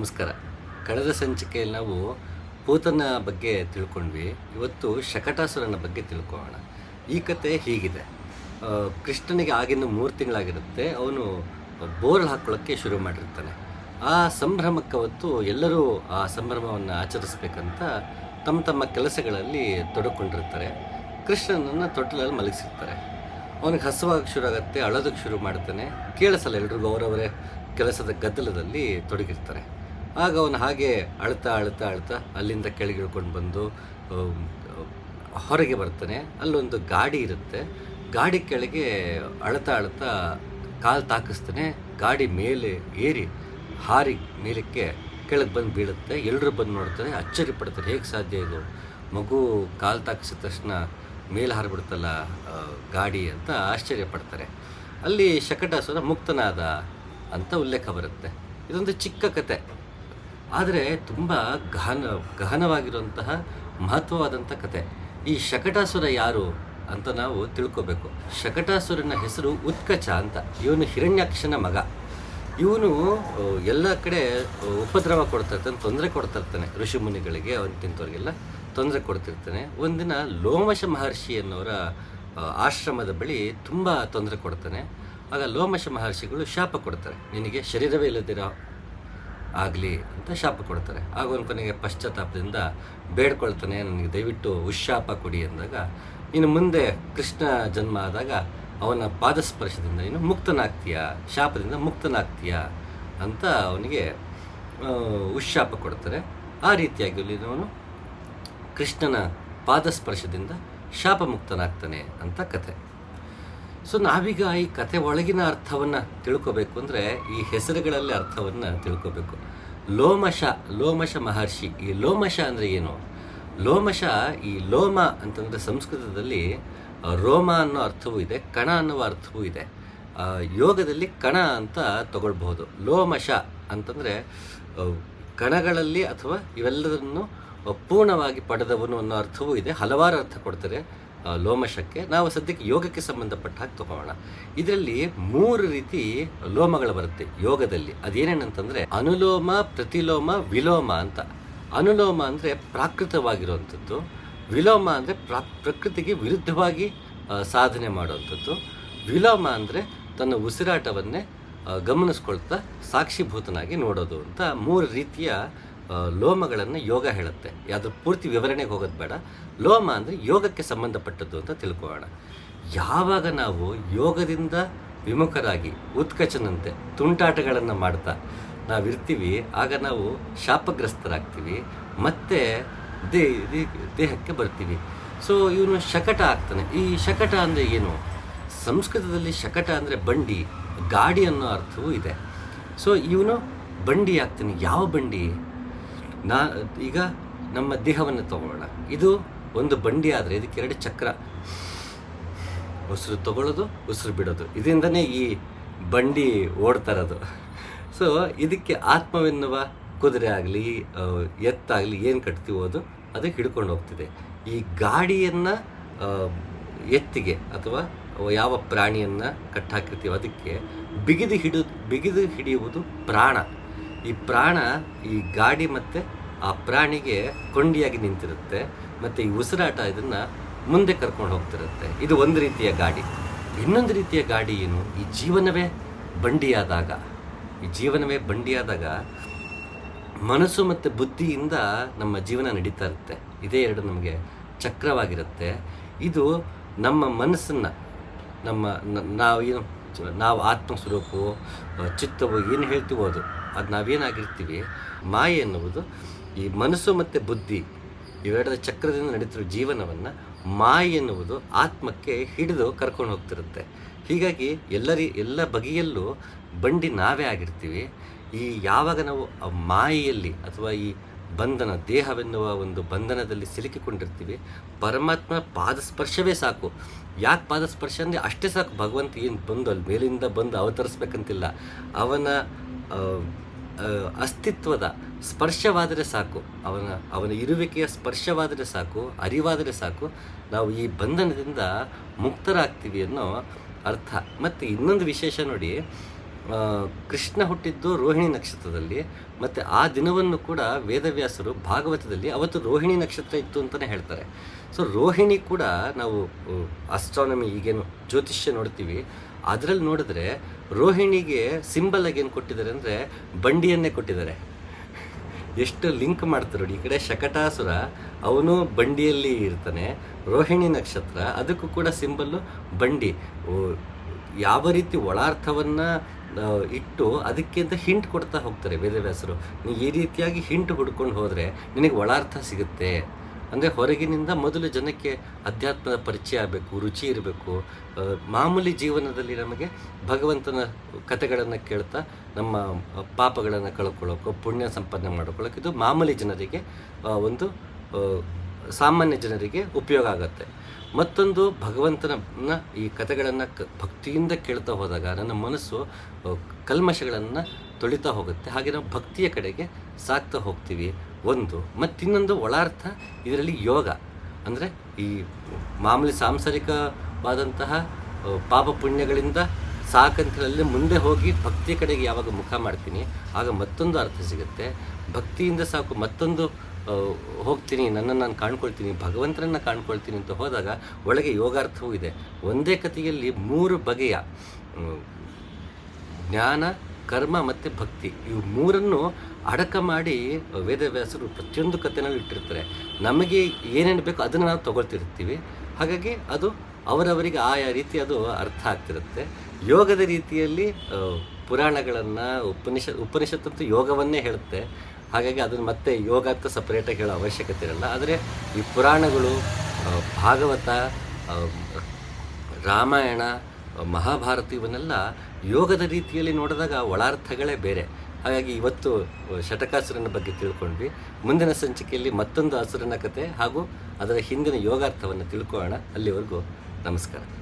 ನಮಸ್ಕಾರ. ಕಳೆದ ಸಂಚಿಕೆಯಲ್ಲಿ ನಾವು ಪೂತನ ಬಗ್ಗೆ ತಿಳ್ಕೊಂಡ್ವಿ. ಇವತ್ತು ಶಕಟಾಸುರನ ಬಗ್ಗೆ ತಿಳ್ಕೊಳ್ಳೋಣ. ಈ ಕತೆ ಹೀಗಿದೆ. ಕೃಷ್ಣನಿಗೆ ಆಗಿನ ಮೂರು ತಿಂಗಳಾಗಿರುತ್ತೆ. ಅವನು ಬೋರ್ಲ್ ಹಾಕ್ಕೊಳ್ಳೋಕ್ಕೆ ಶುರು ಮಾಡಿರ್ತಾನೆ. ಆ ಸಂಭ್ರಮಕ್ಕೆ ಹೊತ್ತು ಎಲ್ಲರೂ ಆ ಸಂಭ್ರಮವನ್ನು ಆಚರಿಸ್ಬೇಕಂತ ತಮ್ಮ ತಮ್ಮ ಕೆಲಸಗಳಲ್ಲಿ ತೊಡಕೊಂಡಿರ್ತಾರೆ. ಕೃಷ್ಣನನ್ನು ತೊಟ್ಟಲಲ್ಲಿ ಮಲಗಿಸಿರ್ತಾರೆ. ಅವನಿಗೆ ಹಸುವಾಗಿ ಶುರು ಆಗುತ್ತೆ ಅಳೋದಕ್ಕೆ ಶುರು ಮಾಡ್ತಾನೆ. ಕೇಳಿಸಲ್ಲ ಎಲ್ರಿಗೂ, ಅವರವರೇ ಕೆಲಸದ ಗದ್ದಲದಲ್ಲಿ ತೊಡಗಿರ್ತಾರೆ. ಆಗ ಅವನು ಹಾಗೆ ಅಳ್ತಾ ಅಳ್ತಾ ಅಳ್ತಾ ಅಲ್ಲಿಂದ ಕೆಳಗಿಳ್ಕೊಂಡು ಬಂದು ಹೊರಗೆ ಬರ್ತಾನೆ. ಅಲ್ಲೊಂದು ಗಾಡಿ ಇರುತ್ತೆ. ಗಾಡಿ ಕೆಳಗೆ ಅಳ್ತಾ ಅಳ್ತಾ ಕಾಲು ತಾಕಿಸ್ತಾನೆ. ಗಾಡಿ ಮೇಲೆ ಏರಿ ಹಾರಿ ಮೇಲಕ್ಕೆ ಕೆಳಗೆ ಬಂದು ಬೀಳುತ್ತೆ. ಎಲ್ಲರೂ ಬಂದು ನೋಡ್ತಾರೆ. ಅಚ್ಚರಿ ಪಡ್ತಾರೆ. ಹೇಗೆ ಸಾಧ್ಯ ಇದು? ಮಗು ಕಾಲು ತಾಕಿಸಿದ ತಕ್ಷಣ ಮೇಲೆ ಹಾರಿಬಿಡ್ತಲ್ಲ ಗಾಡಿ ಅಂತ ಆಶ್ಚರ್ಯ ಪಡ್ತಾರೆ. ಅಲ್ಲಿ ಶಕಟಾಸುರ ಮುಕ್ತನಾದ ಅಂತ ಉಲ್ಲೇಖ ಬರುತ್ತೆ. ಇದೊಂದು ಚಿಕ್ಕ ಕತೆ. ಆದರೆ ತುಂಬ ಗಹನ, ಗಹನವಾಗಿರುವಂತಹ ಮಹತ್ವವಾದಂಥ ಕತೆ. ಈ ಶಕಟಾಸುರ ಯಾರು ಅಂತ ನಾವು ತಿಳ್ಕೋಬೇಕು. ಶಕಟಾಸುರನ ಹೆಸರು ಉತ್ಕಚ ಅಂತ. ಇವನು ಹಿರಣ್ಯಾಕ್ಷನ ಮಗ. ಇವನು ಎಲ್ಲ ಕಡೆ ಉಪದ್ರವ ಕೊಡ್ತಾ ಇರ್ತಾನೆ ತೊಂದರೆ ಕೊಡ್ತಾ ಇರ್ತಾನೆ ಋಷಿ ಮುನಿಗಳಿಗೆ ಅವನಿಗಿಂತವ್ರಿಗೆಲ್ಲ ತೊಂದರೆ ಕೊಡ್ತಿರ್ತಾನೆ. ಒಂದಿನ ಲೋಮಶ ಮಹರ್ಷಿ ಅನ್ನೋರ ಆಶ್ರಮದ ಬಳಿ ತುಂಬ ತೊಂದರೆ ಕೊಡ್ತಾನೆ. ಆಗ ಲೋಮಶ ಮಹರ್ಷಿಗಳು ಶಾಪ ಕೊಡ್ತಾರೆ. ನಿನಗೆ ಶರೀರವೇ ಇಲ್ಲದಿರೋ ಆಗಲಿ ಅಂತ ಶಾಪ ಕೊಡ್ತಾರೆ. ಆಗ ಒಂದು ಕೊನೆಗೆ ಪಶ್ಚಾತ್ತಾಪದಿಂದ ಬೇಡ್ಕೊಳ್ತಾನೆ, ನನಗೆ ದಯವಿಟ್ಟು ಉಶಾಪ ಕೊಡಿ ಅಂದಾಗ, ಇನ್ನು ಮುಂದೆ ಕೃಷ್ಣ ಜನ್ಮ ಆದಾಗ ಅವನ ಪಾದಸ್ಪರ್ಶದಿಂದ ನೀನು ಮುಕ್ತನಾಗ್ತೀಯ, ಶಾಪದಿಂದ ಮುಕ್ತನಾಗ್ತೀಯ ಅಂತ ಅವನಿಗೆ ಉಶಾಪ ಕೊಡ್ತಾರೆ. ಆ ರೀತಿಯಾಗಿ ಅವನು ಕೃಷ್ಣನ ಪಾದಸ್ಪರ್ಶದಿಂದ ಶಾಪ ಮುಕ್ತನಾಗ್ತಾನೆ ಅಂತ ಕಥೆ. ಸೊ ನಾವೀಗ ಈ ಕತೆ ಒಳಗಿನ ಅರ್ಥವನ್ನು ತಿಳ್ಕೊಬೇಕು ಅಂದರೆ ಈ ಹೆಸರುಗಳಲ್ಲಿ ಅರ್ಥವನ್ನು ತಿಳ್ಕೋಬೇಕು. ಲೋಮಶ ಲೋಮಶ ಮಹರ್ಷಿ. ಈ ಲೋಮಶ ಅಂದರೆ ಏನು? ಲೋಮಶ ಈ ಲೋಮ ಅಂತಂದರೆ ಸಂಸ್ಕೃತದಲ್ಲಿ ರೋಮ ಅನ್ನೋ ಅರ್ಥವೂ ಇದೆ, ಕಣ ಅನ್ನುವ ಅರ್ಥವೂ ಇದೆ. ಯೋಗದಲ್ಲಿ ಕಣ ಅಂತ ತಗೊಳ್ಬಹುದು. ಲೋಮಶ ಅಂತಂದರೆ ಕಣಗಳಲ್ಲಿ ಅಥವಾ ಇವೆಲ್ಲದನ್ನು ಪೂರ್ಣವಾಗಿ ಪಡೆದವನು ಅನ್ನೋ ಅರ್ಥವೂ ಇದೆ. ಹಲವಾರು ಅರ್ಥ ಕೊಡ್ತಾರೆ. ಲೋಮಶಕ್ಕೆ ನಾವು ಸದ್ಯಕ್ಕೆ ಯೋಗಕ್ಕೆ ಸಂಬಂಧಪಟ್ಟ ಹಾಗೆ ತಗೋಣ. ಇದರಲ್ಲಿ ಮೂರು ರೀತಿ ಲೋಮಗಳು ಬರುತ್ತೆ ಯೋಗದಲ್ಲಿ. ಅದೇನೇನಂತಂದ್ರೆ ಅನುಲೋಮ, ಪ್ರತಿಲೋಮ, ವಿಲೋಮ ಅಂತ. ಅನುಲೋಮ ಅಂದರೆ ಪ್ರಾಕೃತವಾಗಿರುವಂಥದ್ದು. ವಿಲೋಮ ಅಂದರೆ ಪ್ರಾ, ಪ್ರಕೃತಿಗೆ ವಿರುದ್ಧವಾಗಿ ಸಾಧನೆ ಮಾಡುವಂಥದ್ದು. ವಿಲೋಮ ಅಂದರೆ ತನ್ನ ಉಸಿರಾಟವನ್ನೇ ಗಮನಿಸ್ಕೊಳ್ತಾ ಸಾಕ್ಷಿಭೂತನಾಗಿ ನೋಡೋದು ಅಂತ ಮೂರು ರೀತಿಯ ಲೋಮಗಳನ್ನು ಯೋಗ ಹೇಳುತ್ತೆ. ಯಾವುದ್ರ ಪೂರ್ತಿ ವಿವರಣೆಗೆ ಹೋಗೋದು ಬೇಡ. ಲೋಮ ಅಂದರೆ ಯೋಗಕ್ಕೆ ಸಂಬಂಧಪಟ್ಟದ್ದು ಅಂತ ತಿಳ್ಕೊಳ್ಳೋಣ. ಯಾವಾಗ ನಾವು ಯೋಗದಿಂದ ವಿಮುಖರಾಗಿ ಉತ್ಕಚನಂತೆ ತುಂಟಾಟಗಳನ್ನು ಮಾಡ್ತಾ ನಾವಿರ್ತೀವಿ, ಆಗ ನಾವು ಶಾಪಗ್ರಸ್ತರಾಗ್ತೀವಿ, ಮತ್ತೆ ದೇ ದೇಹಕ್ಕೆ ಬರ್ತೀವಿ. ಸೊ ಇವನು ಶಕಟ ಆಗ್ತಾನೆ. ಈ ಶಕಟ ಅಂದರೆ ಏನು? ಸಂಸ್ಕೃತದಲ್ಲಿ ಶಕಟ ಅಂದರೆ ಬಂಡಿ, ಗಾಡಿ ಅನ್ನೋ ಅರ್ಥವೂ ಇದೆ. ಸೊ ಇವನು ಬಂಡಿ ಆಗ್ತಾನೆ. ಯಾವ ಬಂಡಿ? ನಾ, ಈಗ ನಮ್ಮ ದೇಹವನ್ನು ತಗೊಳ್ಳೋಣ. ಇದು ಒಂದು ಬಂಡಿ ಆದರೆ ಇದಕ್ಕೆ ಎರಡು ಚಕ್ರ. ಉಸಿರು ತಗೊಳ್ಳೋದು, ಉಸಿರು ಬಿಡೋದು. ಇದರಿಂದನೇ ಈ ಬಂಡಿ ಓಡ್ತಾ ಇರೋದು. ಸೊ ಇದಕ್ಕೆ ಆತ್ಮವೆನ್ನುವ ಕುದುರೆ ಆಗಲಿ ಎತ್ತಾಗಲಿ ಏನು ಕಟ್ತೀವೋ ಅದು ಅದಕ್ಕೆ ಹಿಡ್ಕೊಂಡು ಹೋಗ್ತಿದೆ. ಈ ಗಾಡಿಯನ್ನು ಎತ್ತಿಗೆ ಅಥವಾ ಯಾವ ಪ್ರಾಣಿಯನ್ನು ಕಟ್ಟಾಕಿರ್ತೀವೋ ಅದಕ್ಕೆ ಬಿಗಿದು ಹಿಡಿದು ಬಿಗಿದು ಹಿಡಿಯುವುದು ಪ್ರಾಣ. ಈ ಪ್ರಾಣ ಈ ಗಾಡಿ ಮತ್ತು ಆ ಪ್ರಾಣಿಗೆ ಕೊಂಡಿಯಾಗಿ ನಿಂತಿರುತ್ತೆ. ಮತ್ತು ಈ ಉಸಿರಾಟ ಇದನ್ನು ಮುಂದೆ ಕರ್ಕೊಂಡು ಹೋಗ್ತಿರುತ್ತೆ. ಇದು ಒಂದು ರೀತಿಯ ಗಾಡಿ. ಇನ್ನೊಂದು ರೀತಿಯ ಗಾಡಿ ಏನು? ಈ ಜೀವನವೇ ಬಂಡಿಯಾದಾಗ. ಈ ಜೀವನವೇ ಬಂಡಿಯಾದಾಗ ಮನಸ್ಸು ಮತ್ತು ಬುದ್ಧಿಯಿಂದ ನಮ್ಮ ಜೀವನ ನಡೀತಾ ಇರುತ್ತೆ. ಇದೇ ಎರಡು ನಮಗೆ ಚಕ್ರವಾಗಿರುತ್ತೆ. ಇದು ನಮ್ಮ ಮನಸ್ಸನ್ನು ನಮ್ಮ ನಾವು ಏನು ನಾವು ಆತ್ಮ ಸ್ವರೂಪವು ಆ, ಚಿತ್ತವು ಏನು ಹೇಳ್ತೀವೋ ಅದು. ಅದು ನಾವೇನಾಗಿರ್ತೀವಿ, ಮಾಯೆ ಎನ್ನುವುದು ಈ ಮನಸ್ಸು ಮತ್ತು ಬುದ್ಧಿ ಇವೆರಡರ ಚಕ್ರದಿಂದ ನಡೀತಿರೋ ಜೀವನವನ್ನು ಮಾಯೆ ಎನ್ನುವುದು ಆತ್ಮಕ್ಕೆ ಹಿಡಿದು ಕರ್ಕೊಂಡು ಹೋಗ್ತಿರುತ್ತೆ. ಹೀಗಾಗಿ ಎಲ್ಲರಿ, ಎಲ್ಲ ಬಗೆಯಲ್ಲೂ ಬಂಡಿ ನಾವೇ ಆಗಿರ್ತೀವಿ. ಈ ಯಾವಾಗ ನಾವು ಮಾಯೆಯಲ್ಲಿ ಅಥವಾ ಈ ಬಂಧನ, ದೇಹವೆನ್ನುವ ಒಂದು ಬಂಧನದಲ್ಲಿ ಸಿಲುಕಿಕೊಂಡಿರ್ತೀವಿ, ಪರಮಾತ್ಮ ಪಾದಸ್ಪರ್ಶವೇ ಸಾಕು. ಯಾಕೆ ಪಾದಸ್ಪರ್ಶ ಅಂದರೆ ಅಷ್ಟೇ ಸಾಕು, ಭಗವಂತ ಏನು ಬಂದು ಅಲ್ಲಿ ಮೇಲಿಂದ ಬಂದು ಅವತರಿಸ್ಬೇಕಂತಿಲ್ಲ. ಅವನ ಅಸ್ತಿತ್ವದ ಸ್ಪರ್ಶವಾದರೆ ಸಾಕು. ಅವನ ಅವನ ಇರುವಿಕೆಯ ಸ್ಪರ್ಶವಾದರೆ ಸಾಕು, ಅರಿವಾದರೆ ಸಾಕು. ನಾವು ಈ ಬಂಧನದಿಂದ ಮುಕ್ತರಾಗ್ತೀವಿ ಅನ್ನೋ ಅರ್ಥ. ಮತ್ತು ಇನ್ನೊಂದು ವಿಶೇಷ ನೋಡಿ ಕೃಷ್ಣ ಹುಟ್ಟಿದ್ದು ರೋಹಿಣಿ ನಕ್ಷತ್ರದಲ್ಲಿ, ಮತ್ತು ಆ ದಿನವನ್ನು ಕೂಡ ವೇದವ್ಯಾಸರು ಭಾಗವತದಲ್ಲಿ ಅವತ್ತು ರೋಹಿಣಿ ನಕ್ಷತ್ರ ಇತ್ತು ಅಂತಲೇ ಹೇಳ್ತಾರೆ. ಸೊ ರೋಹಿಣಿ ಕೂಡ ನಾವು ಅಸ್ಟ್ರಾನಮಿ ಈಗೇನು ಜ್ಯೋತಿಷ್ಯ ನೋಡ್ತೀವಿ. ಅದರಲ್ಲಿ ನೋಡಿದ್ರೆ ರೋಹಿಣಿಗೆ ಸಿಂಬಲ್ ಆಗಿ ಏನು ಕೊಟ್ಟಿದ್ದಾರೆ ಅಂದರೆ ಬಂಡಿಯನ್ನೇ ಕೊಟ್ಟಿದ್ದಾರೆ. ಎಷ್ಟು ಲಿಂಕ್ ಮಾಡ್ತಾರೆ ನೋಡಿ, ಈ ಕಡೆ ಶಕಟಾಸುರ, ಅವನು ಬಂಡಿಯಲ್ಲಿ ಇರ್ತಾನೆ. ರೋಹಿಣಿ ನಕ್ಷತ್ರ, ಅದಕ್ಕೂ ಕೂಡ ಸಿಂಬಲ್ಲು ಬಂಡಿ. ಯಾವ ರೀತಿ ಒಳಾರ್ಥವನ್ನು ಇಟ್ಟು ಅದಕ್ಕಿಂತ ಹಿಂಟ್ ಕೊಡ್ತಾ ಹೋಗ್ತಾರೆ ವೇದವ್ಯಾಸರು. ನೀ ಈ ರೀತಿಯಾಗಿ ಹಿಂಟ್ ಹುಡ್ಕೊಂಡು ಹೋದರೆ ನಿನಗೆ ಒಳಾರ್ಥ ಸಿಗುತ್ತೆ. ಅಂದರೆ ಹೊರಗಿನಿಂದ ಮೊದಲು ಜನಕ್ಕೆ ಅಧ್ಯಾತ್ಮದ ಪರಿಚಯ ಆಗಬೇಕು, ರುಚಿ ಇರಬೇಕು. ಮಾಮೂಲಿ ಜೀವನದಲ್ಲಿ ನಮಗೆ ಭಗವಂತನ ಕಥೆಗಳನ್ನು ಕೇಳ್ತಾ ನಮ್ಮ ಪಾಪಗಳನ್ನು ಕಳ್ಕೊಳ್ಳೋಕ್ಕೋ ಪುಣ್ಯ ಸಂಪಾದನೆ ಮಾಡ್ಕೊಳ್ಳೋಕೆ ಇದು ಮಾಮೂಲಿ ಜನರಿಗೆ ಒಂದು ಸಾಮಾನ್ಯ ಜನರಿಗೆ ಉಪಯೋಗ ಆಗುತ್ತೆ. ಮತ್ತೊಂದು ಭಗವಂತನ ಈ ಕಥೆಗಳನ್ನು ಕ, ಭಕ್ತಿಯಿಂದ ಕೇಳ್ತಾ ಹೋದಾಗ ನನ್ನ ಮನಸ್ಸು ಕಲ್ಮಶಗಳನ್ನು ತೊಳಿತಾ ಹೋಗುತ್ತೆ. ಹಾಗೆ ನಾವು ಭಕ್ತಿಯ ಕಡೆಗೆ ಸಾಕ್ತಾ ಹೋಗ್ತೀವಿ. ಒಂದು, ಮತ್ತಿನ್ನೊಂದು ಒಳಾರ್ಥ ಇದರಲ್ಲಿ ಯೋಗ. ಅಂದರೆ ಈ ಮಾಮೂಲಿ ಸಾಂಸಾರಿಕವಾದಂತಹ ಪಾಪ ಪುಣ್ಯಗಳಿಂದ ಸಾಕಂತಲ್ಲಿ ಮುಂದೆ ಹೋಗಿ ಭಕ್ತಿಯ ಕಡೆಗೆ ಯಾವಾಗ ಮುಖ ಮಾಡ್ತೀನಿ, ಆಗ ಮತ್ತೊಂದು ಅರ್ಥ ಸಿಗುತ್ತೆ. ಭಕ್ತಿಯಿಂದ ಸಾಕು ಮತ್ತೊಂದು ಹೋಗ್ತೀನಿ, ನನ್ನನ್ನು ನಾನು ಕಾಣ್ಕೊಳ್ತೀನಿ, ಭಗವಂತನನ್ನು ಕಾಣ್ಕೊಳ್ತೀನಿ ಅಂತ ಹೋದಾಗ ಒಳಗೆ ಯೋಗಾರ್ಥವೂ ಇದೆ. ಒಂದೇ ಕಥೆಯಲ್ಲಿ ಮೂರು ಬಗೆಯ ಜ್ಞಾನ ಕರ್ಮ ಮತ್ತು ಭಕ್ತಿ, ಇವು ಮೂರನ್ನು ಅಡಕ ಮಾಡಿ ವೇದವ್ಯಾಸರು ಪ್ರತಿಯೊಂದು ಕಥೆನಲ್ಲಿ ಇಟ್ಟಿರ್ತಾರೆ. ನಮಗೆ ಏನೇನು ಬೇಕೋ ಅದನ್ನು ನಾವು ತಗೊಳ್ತಿರ್ತೀವಿ. ಹಾಗಾಗಿ ಅದು ಅವರವರಿಗೆ ಆಯಾ ರೀತಿ ಅದು ಅರ್ಥ ಆಗ್ತಿರುತ್ತೆ. ಯೋಗದ ರೀತಿಯಲ್ಲಿ ಪುರಾಣಗಳನ್ನು, ಉಪನಿಷ ಉಪನಿಷತ್ತಂತೂ ಯೋಗವನ್ನೇ ಹೇಳುತ್ತೆ. ಹಾಗಾಗಿ ಅದನ್ನು ಮತ್ತೆ ಯೋಗ ಅಂತ ಸಪ್ರೇಟಾಗಿ ಹೇಳೋ ಅವಶ್ಯಕತೆ ಇರಲ್ಲ. ಆದರೆ ಈ ಪುರಾಣಗಳು ಭಾಗವತ ರಾಮಾಯಣ ಮಹಾಭಾರತ ಇವನ್ನೆಲ್ಲ ಯೋಗದ ರೀತಿಯಲ್ಲಿ ನೋಡಿದಾಗ ಒಳಾರ್ಥಗಳೇ ಬೇರೆ. ಹಾಗಾಗಿ ಇವತ್ತು ಶಟಕಾಸುರನ ಬಗ್ಗೆ ತಿಳ್ಕೊಂಡ್ವಿ. ಮುಂದಿನ ಸಂಚಿಕೆಯಲ್ಲಿ ಮತ್ತೊಂದು ಹಸುರನ ಕತೆ ಹಾಗೂ ಅದರ ಹಿಂದಿನ ಯೋಗಾರ್ಥವನ್ನು ತಿಳ್ಕೊಳ್ಳೋಣ. ಅಲ್ಲಿವರೆಗೂ ನಮಸ್ಕಾರ.